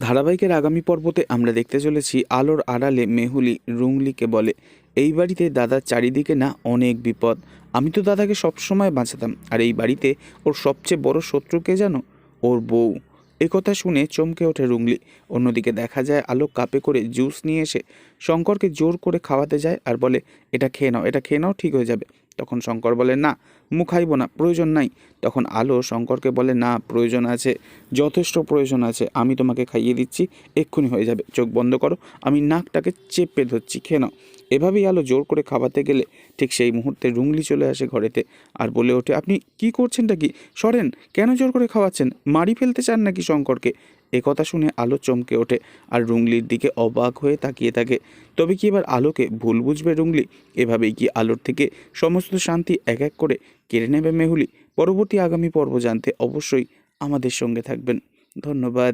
ধারাবাহিকের আগামী পর্বতে আমরা দেখতে চলেছি আলোর আড়ালে মেহুলি রুংলিকে বলে, এই বাড়িতে দাদার চারিদিকে না অনেক বিপদ। আমি তো দাদাকে সবসময় বাঁচাতাম। আর এই বাড়িতে ওর সবচেয়ে বড় শত্রু কে জানো? ওর বউ। কথা শুনে চমকে ওঠে রুংলি। অন্যদিকে দেখা যায় আলো কাপে করে জুস নিয়ে এসে শঙ্করকে জোর করে খাওয়াতে যায় আর বলে, এটা খেয়ে নাও, এটা খেয়ে নাও, ঠিক হয়ে যাবে। তখন শঙ্কর বলে, না মুখ খাইব না, প্রয়োজন নাই। তখন আলো শঙ্করকে বলে, না, প্রয়োজন আছে, যথেষ্ট প্রয়োজন আছে, আমি তোমাকে খাইয়ে দিচ্ছি, এক্ষুনি হয়ে যাবে, চোখ বন্ধ করো, আমি নাকটাকে চেপে ধরছি, খেয়ে নাও। এভাবেই আলো জোর করে খাওয়াতে গেলে ঠিক সেই মুহূর্তে রুংলি চলে আসে ঘরেতে আর বলে ওঠে, আপনি কি করছেনটা কি? সরেন, কেন জোর করে খাওয়াচ্ছেন? মারি ফেলতে চান নাকি শঙ্করকে? একথা শুনে আলো চমকে ওঠে আর রুংলির দিকে অবাক হয়ে তাকিয়ে থাকে। তবে কি এবার আলোকে ভুল বুঝবে রুংলি এভাবেই কি আলোর থেকে সমস্ত শান্তি এক এক করে কেড়ে নেবে মেহুলি। পরবর্তী আগামী পর্ব জানতে অবশ্যই আমাদের সঙ্গে থাকবেন। ধন্যবাদ।